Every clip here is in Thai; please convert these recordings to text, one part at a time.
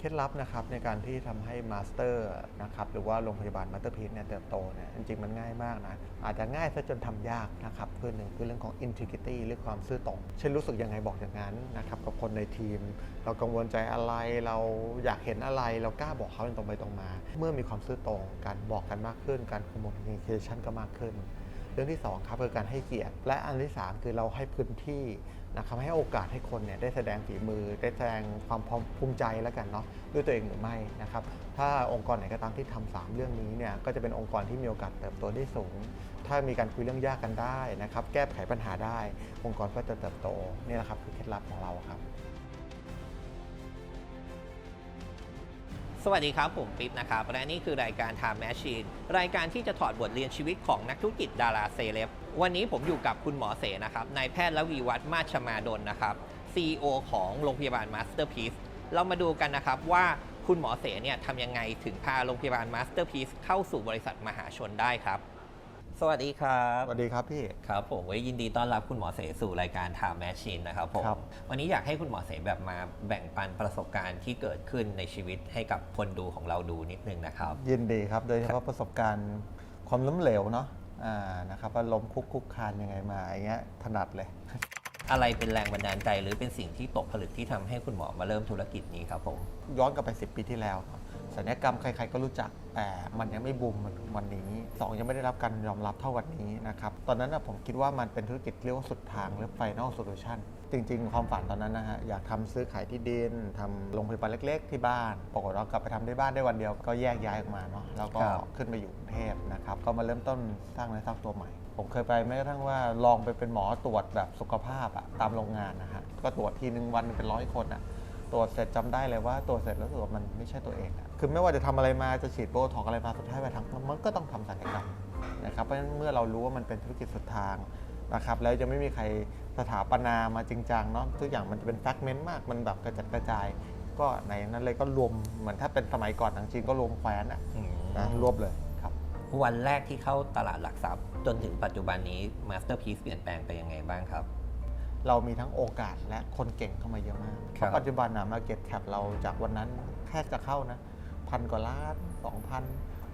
เคล็ดลับนะครับในการที่ทำให้มาสเตอร์นะครับหรือว่าโรงพยาบาลมาสเตอร์พีซเนี่ยเติบโตเนี่ยจริงๆมันง่ายมากนะ อาจจะง่ายซะจนทำยากนะครับคือหนึ่งคือเรื่องของ integrity หรือความซื่อตรงเช่นรู้สึกยังไงบอกอย่างนั้นนะครับกับคนในทีม เรากังวลใจอะไรเราอยากเห็นอะไรเรากล้าบอกเขาตรงไปตรงมา เมื่อมีความซื่อตรงการบอกกันมากขึ้น การ communication ก็มากขึ้น เรื่องที่2ครับคือการให้เกียรติ และอันที่ 3 คือเราให้พื้นที่ นะครับให้โอกาสให้คนเนี่ยได้แสดงฝีมือ ได้แสดงความภูมิใจแล้วกันเนาะด้วยตัวเองหรือไม่นะครับถ้าองค์กรไหนก็ตามที่ทำสามเรื่องนี้เนี่ยก็จะเป็นองค์กรที่มีโอกาสเติบโตได้สูง ถ้ามีการคุยเรื่องยากกันได้นะครับแก้ไขปัญหาได้ องค์กรก็จะเติบโตนี่แหละครับคือเคล็ดลับของเราครับ สวัสดีครับ ผมปิ๊บนะครับ และนี่คือรายการ Time Machine รายการที่จะถอดบทเรียนชีวิตของนักธุรกิจดาราเซเลบวันนี้ผมอยู่กับคุณหมอเสนะครับนายแพทย์ละวีวัฒน์มาชมาดลนะครับ CEO ของโรงพยาบาล Masterpiece เรามาดูกันนะครับว่าคุณหมอเสเนี่ยทำยังไงถึงพาโรงพยาบาล Masterpiece เข้าสู่บริษัทมหาชนได้ครับ สวัสดีครับสวัสดีครับพี่ ครับผมวันนี้ยินดีต้อนรับคุณหมอเสสู่รายการ Time Machine นะครับผมครับ วันนี้อยากให้คุณหมอเสแบบมาแบ่งปันประสบการณ์ที่เกิดขึ้นในชีวิตให้กับคนดูของเราดูนิดนึงนะครับ ยินดีครับโดยเฉพาะประสบการณ์ความล้มเหลวเนาะอ่านะครับว่าล้มคุกคุกคานยังไงมาอย่างเงี้ยถนัดเลย อะไรเป็นแรงบันดาลใจ หรือเป็นสิ่งที่ตกผลึกที่ทำให้คุณหมอมาเริ่มธุรกิจนี้ครับผม ย้อนกลับไป 10 ปีที่แล้วเนอะศัลยกรรมใครๆก็รู้จัก แต่มันยังไม่บูมเหมือนวันนี้2ยังไม่ได้รับการยอมรับเท่าวันนี้นะครับ ตอนนั้นนะผมคิดว่ามันเป็นธุรกิจเรียกว่าสุดทางหรือ final solution จริง ๆ ความฝันตอนนั้นนะฮะ อยากทำซื้อขายที่ดินทำโรงพยาบาลเล็ก ๆ ที่บ้าน ปรากฏว่ากลับไปทำที่บ้านได้วันเดียวก็แยกย้ายออกมาเนาะ แล้วก็ครับ ขึ้นไปอยู่กรุงเทพนะครับ ก็มาเริ่มต้นสร้างเนื้อสร้างตัวใหม่ ผมเคยไปแม้กระทั่งว่าลองไปเป็นหมอตรวจแบบสุขภาพอะตามโรงงานนะฮะก็ตรวจทีนึงวันหนึ่งเป็นร้อยคนอะตรวจเสร็จจำได้เลยว่าตรวจเสร็จแล้วรู้สึกว่ามันไม่ใช่ตัวเองอะคือไม่ว่าจะทำอะไรมาจะฉีดโบท็อกซ์อะไรมาสุดท้ายไปทางมันก็ต้องทำศัลยกรรมนะครับเพราะฉะนั้นเมื่อเรารู้ว่ามันเป็นธุรกิจสุดทางนะครับแล้วจะไม่มีใครสถาปนามาจริงจังเนาะทุกอย่างมันจะเป็นแฟกเมนต์มากมันแบบกระจัดกระจาย ก็ในนั้นเลยก็รวมเหมือนถ้าเป็นสมัยก่อนจริงๆก็รวมแคว้นอะนะรวบเลยครับ วันแรกที่เข้าตลาดหลักทรัพย์ จนถึงปัจจุบันนี้ Masterpiece เปลี่ยนแปลงไปยังไงบ้างครับ เรามีทั้งโอกาสและคนเก่งเข้ามาเยอะมากครับเพราะปัจจุบันอะมาเก็ตแคปเราจากวันนั้นแค่จะเข้านะพันกว่าล้านสองพัน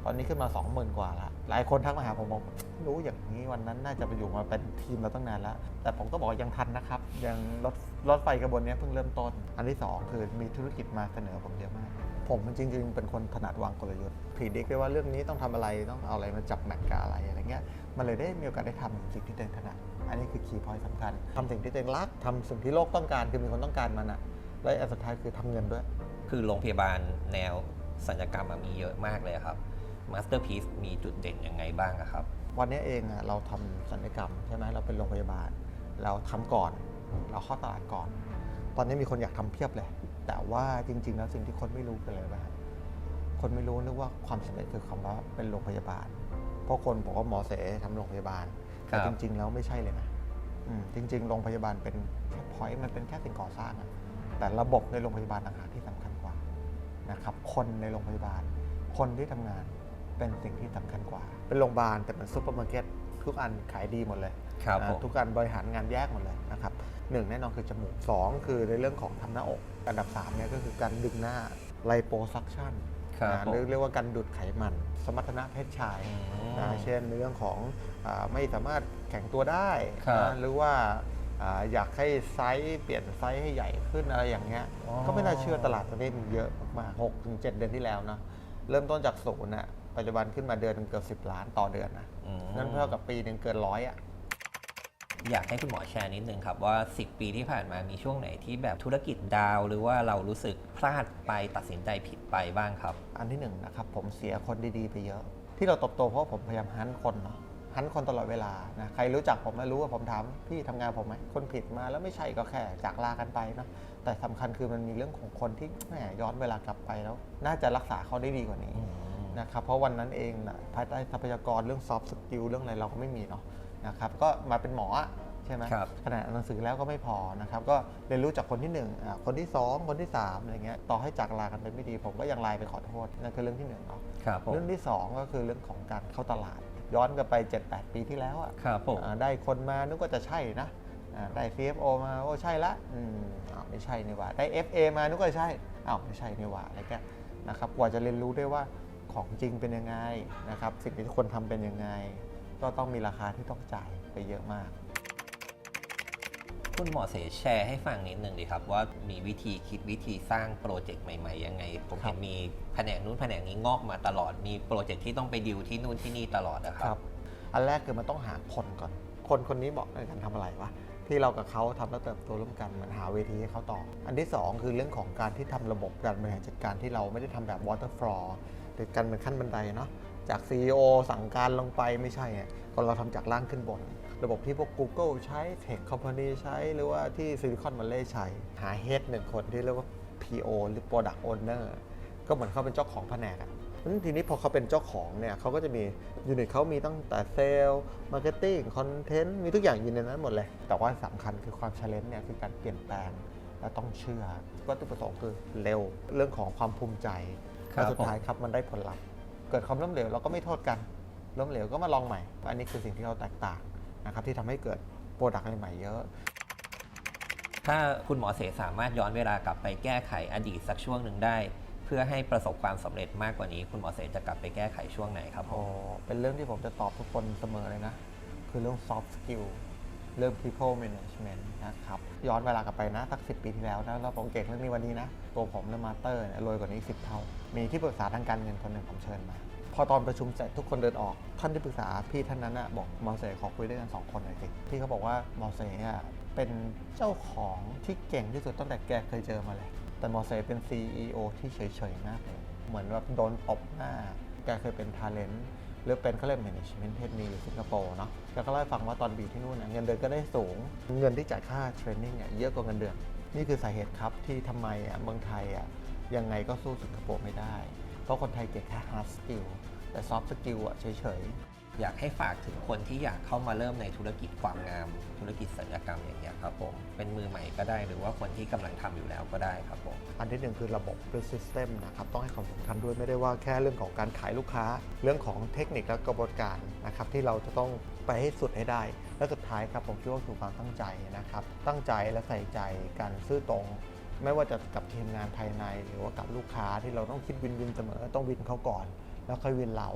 ตอนนี้ขึ้นมา 20,000 กว่าละหลายคนทักมาหาผมบอกรู้อย่างนี้วันนั้นน่าจะไปอยู่มาเป็นทีมเราตั้งนานแล้วแต่ผมก็บอกยังทันนะครับ ยังรถรถไฟกระบวนนี้เพิ่งเริ่มต้น อันที่ 2 คือมีธุรกิจมาเสนอผมเยอะมาก ผมจริง ๆ เป็นคนถนัดวางกลยุทธ์ผีดิกได้ว่าเรื่องนี้ต้องทำอะไรต้องเอาอะไรมาจับแมทกับอะไรอะไรเงี้ยมันเลยได้มีโอกาสได้ทำสิ่งที่ตัวเองถนัดอันนี้คือคีย์พอยต์สำคัญทำสิ่งที่ตัวเองรักทำสิ่งที่โลกต้องการคือมีคนต้องการมันอะและอันสุดท้ายคือทำเงินด้วย คือโรงพยาบาลแนวสัญญกรรมอะมีเยอะมากเลยครับ Masterpiece มีจุดเด่นยังไงบ้างอะครับ วันนี้เองอะเราทำศัลยกรรมใช่ไหมเราเป็นโรงพยาบาล เราทำก่อน เราเข้าตลาดก่อน ตอนนี้มีคนอยากทำเพียบเลย แต่ว่าจริง ๆ แล้วสิ่งที่คนไม่รู้คืออะไรบ้างคนไม่รู้นึกว่าความสำเร็จคือคำว่าเป็นโรงพยาบาล เพราะคนบอกว่าหมอเสทำโรงพยาบาลครัแต่บจริง ๆ แล้วไม่ใช่เลยนะอืมจริง ๆ โรงพยาบาลเป็นแค่พอยต์มันเป็นแค่สิ่งก่อสร้างอะแต่ระบบในโรงพยาบาลต่างหากที่สำคัญกว่านะครับ คนในโรงพยาบาล คนที่ทำงาน เป็นสิ่งที่สำคัญกว่า เป็นโรงพยาบาลแต่เป็นซูเปอร์มาร์เก็ตทุกอันขายดีหมดเลยครับนะผมทุกการบริหารงานแยกหมดเลยนะครับหนึ่งแน่นอนคือจมูกสองคือในเรื่องของทำหน้าอก อันดับ3เนี่ยก็คือการดึงหน้าไลโปซักชันครับหรือเรียกว่าการดูดไขมัน สมรรถนะเพศชายอืมนะเช่นในเรื่องของอาไม่สามารถแข็งตัวได้ครับนะหรือว่าอ่าอยากให้ไซส์เปลี่ยนไซส์ให้ใหญ่ขึ้นอะไรอย่างเงี้ยอ๋อก็ไม่น่าเชื่อตลาดตอนนี้มีเยอะมากๆหกถึงเจ็ดเดือนที่แล้วนะเริ่มต้นจากศูนย์น่ะ ปัจจุบันขึ้นมาเดือนหนึงเกือบ10 ล้านต่อเดือนนะอืม นั่นเท่ากับปีหนึ่งเกินร้อยอะ อยากให้คุณหมอแชร์นิดนึงครับว่า 10 ปีที่ผ่านมามีช่วงไหนที่แบบธุรกิจดาว หรือว่าเรารู้สึกพลาดไปตัดสินใจผิดไปบ้างครับ อันที่หนึ่งนะครับผมเสียคนดีๆไปเยอะ ที่เราเตบโตเพราะผมพยายามฮันคนเนาะฮันคนตลอดเวลานะใครรู้จักผมไม่รู้ว่าผมถามพี่ทำงานผมไหมคนผิดมาแล้วไม่ใช่ก็แค่จากลากันไปเนาะแต่สำคัญคือมันมีเรื่องของคนที่แหมย้อนเวลากลับไปแล้ว น่าจะรักษาเขาได้ดีกว่านี้ นะครับเพราะวันนั้นเองนะภายใต้ทรัพยากรเรื่องซอฟต์สกิลเรื่องอะไรเราก็ไม่มีเนาะนะครับก็มาเป็นหมออะใช่ไหมครับขนาดอ่านหนังสือแล้วก็ไม่พอนะครับก็เรียนรู้จากคนที่หนึ่งอ่าคนที่สองคนที่สามอะไรเงี้ยต่อให้จากลากันไปไม่ดี ผมก็ยังไลน์ไปขอโทษนั่นคือเรื่องที่หนึ่งเนาะครับผมเรื่องที่สองก็คือเรื่องของการเข้าตลาด ย้อนกลับไป 7-8 ปีที่แล้วอะครับผมอ่าได้คนมานึกว่าจะใช่นะอ่าได้ CFO มาโอ้ใช่ละอืมอ้าวไม่ใช่นี่หว่าได้ FA มานึกว่าใช่อ้าวไม่ใช่นี่หว่าอะไรก็นะครับกว่าจะเรียนรู้ได้ว่า ของจริงเป็นยังไงนะครับ สิ่งที่คนทำเป็นยังไง ก็ต้องมีราคาที่ต้องจ่ายไปเยอะมาก คุณหมอเสแชร์ให้ฟังนิดนึงดีครับ ว่ามีวิธีคิดวิธีสร้างโปรเจกต์ใหม่ๆยังไง ผมครัเห็บนมีแผนกนู้นแผนกนี้งอกมาตลอดมีโปรเจกต์ที่ต้องไปดิวที่นู่นที่นี่ตลอดนะคครัรับ บ อันแรกคือมันต้องหาคนก่อน คนคนนี้บอกในการทำอะไรวะ ที่เรากับเขาทำแล้วเติบโตร่วมกันมันหาเวทีให้เขาต่อ อันที่2คือเรื่องของการที่ทำระบบการบริหารจัดการที่เราไม่ได้ทำแบบ waterfall หรือการเป็นขั้นบันไดเนาะจาก CEO สั่งการลงไปไม่ใช่ไงก็เราทำจากล่างขึ้นบน ระบบที่พวก Google ใช้ Tech Company ใช้ หรือว่าที่ Silicon Valley ใช้ หา Head หนึ่งคนที่เรียกว่า PO หรือ Product Owner ก็เหมือนเขาเป็นเจ้าของแผนกอะซึ่งทีนี้พอเขาเป็นเจ้าของเนี่ยเขาก็จะมียูนิตเขามีตั้งแต่เซลล์มาร์เก็ตติ้งคอนเทนต์มีทุกอย่างอยู่ในนั้นหมดเลย แต่ว่าสำคัญคือความเชลเลนเนี่ยคือการเปลี่ยนแปลงและต้องเชื่อวัตถุประสงค์คือเร็ว เรื่องของความภูมิใจ ครับและสุดท้ายครับมันได้ผลลัพธ์เกิดความล้มเหลวเราก็ไม่โทษกันล้มเหลวก็มาลองใหม่ อันนี้คือสิ่งที่เราแตกต่างนะครับที่ทำให้เกิดโปรดักต์ใหม่ๆเยอะ ถ้าคุณหมอเสสามารถย้อนเวลากลับไปแก้ไขอดีตสักช่วงหนึ่งได้ เพื่อให้ประสบความสำเร็จมากกว่านี้ คุณหมอเสจะกลับไปแก้ไขช่วงไหนครับผโอ้มเป็นเรื่องที่ผมจะตอบทุกคนเสมอเลยนะ คือเรื่อง soft skill เรื่อง people management นะครับ ย้อนเวลากลับไปนะ สัก 10 ปีที่แล้วนะแล้วผมเก่งเรื่องนี้วันนี้นะ ตัวผมและมาสเตอร์เนี่ยรวยกว่านี้ 10 เท่า มีที่ปรึกษาทางการเงินคนหนึ่งผมเชิญมา พอตอนประชุมเสร็จทุกคนเดินออก ท่านที่ปรึกษาพี่ท่านนั้นนะบอกมอเสขอคุยด้วยกันสองคนหน่อยสิพี่เขาบอกว่ามอเสอะเป็นเจ้าของที่เก่งที่สุดตั้งแต่แกเคยเจอมาเลย แต่มอเสเป็น CEO ที่เฉยๆมากเลยเหมือนแบบโดนตบหน้า แกเคยเป็นทาเลนต์ หรือเป็นเขาเรียก management เทคนิคอยู่สิงคโปร์เนาะแล้วก็เล่าให้ฟังว่าตอนบีที่นู่นเงินเดือนก็ได้สูง เงินที่จ่ายค่าเทรนนิ่งเยอะกว่าเงินเดือน นี่คือสาเหตุครับที่ทำไมเมืองไทยยังไงก็สู้สิงคโปร์ไม่ได้ เพราะคนไทยเก่งแค่ hard skill แต่ soft skill เฉยๆ อยากให้ฝากถึงคนที่อยากเข้ามาเริ่มในธุรกิจความงาม ธุรกิจศัลยกรรมอย่างเงี้ยครับผมเป็นมือใหม่ก็ได้หรือว่าคนที่กำลังทำอยู่แล้วก็ได้ครับผม อันที่หนึ่งคือระบบหรือ system นะครับต้องให้ความสำคัญด้วยไม่ได้ว่าแค่เรื่องของการขายลูกค้า เรื่องของเทคนิคและกระบวนการนะครับที่เราจะต้องไปให้สุดให้ได้ และสุดท้ายครับผมคิดว่าคือความตั้งใจนะครับตั้งใจและใส่ใจการซื่อตรง ไม่ว่าจะกับทีมงานภายใน หรือว่ากับลูกค้าที่เราต้องคิดวินวินเสมอต้องวินเขาก่อน แล้วค่อยวินเรา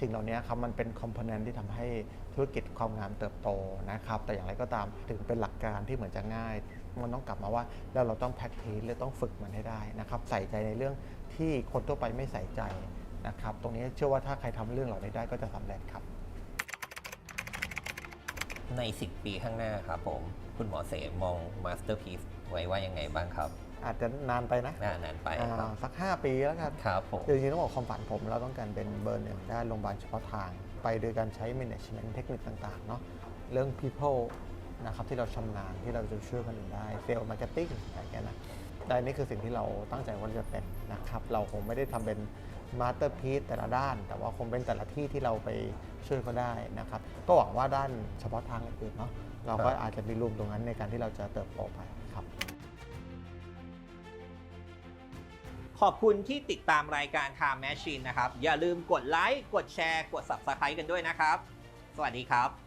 สิ่งเหล่านี้ครับมันเป็นคอมโพเนนต์ที่ทำให้ธุรกิจความงามเติบโตนะครับ แต่อย่างไรก็ตามถึงเป็นหลักการที่เหมือนจะง่าย มันต้องกลับมาว่าแล้วเราต้อง practice หรือต้องฝึกมันให้ได้นะครับ ใส่ใจในเรื่องที่คนทั่วไปไม่ใส่ใจนะครับ ตรงนี้เชื่อว่าถ้าใครทำเรื่องเหล่านี้ได้ก็จะสำเร็จครับ ใน 10 ปีข้างหน้าครับผม คุณหมอเสมองมาสเตอร์พี e ไว้ว่ายังไงบ้างครับ อาจจะนานไปนะน่านานไปครับอ่าสัก 5 ปีแล้วกันครับผมจริงๆต้องบอกความฝันผมเราต้องการเป็นเบอร์หนึ่งด้านโรงพยาบาลเฉพาะทาง ไปโดยการใช้ management เทคนิคต่างๆเนาะเรื่อง people นะครับที่เราชำนาญที่เราจะช่วยคนอื่นได้เซลล์มาร์เก็ตติ้งอะไรอย่างเงี้ยนะแต่นี่คือสิ่งที่เราตั้งใจว่าจะเป็นนะครับ เราคงไม่ได้ทำเป็นมาสเตอร์พี e แต่ละด้าน แต่ว่าคงเป็นแต่ละที่ที่เราไปช่วยเขาได้นะครับ ก็หวังว่าด้านเฉพาะทางอื่นๆเนาะเราก็อาจจะมีรูมตรงนั้นในการที่เราจะเติบโตไปครับ ขอบคุณที่ติดตามรายการ Time Machine นะครับ อย่าลืมกดไลค์ กดแชร์ กด Subscribe กันด้วยนะครับ สวัสดีครับ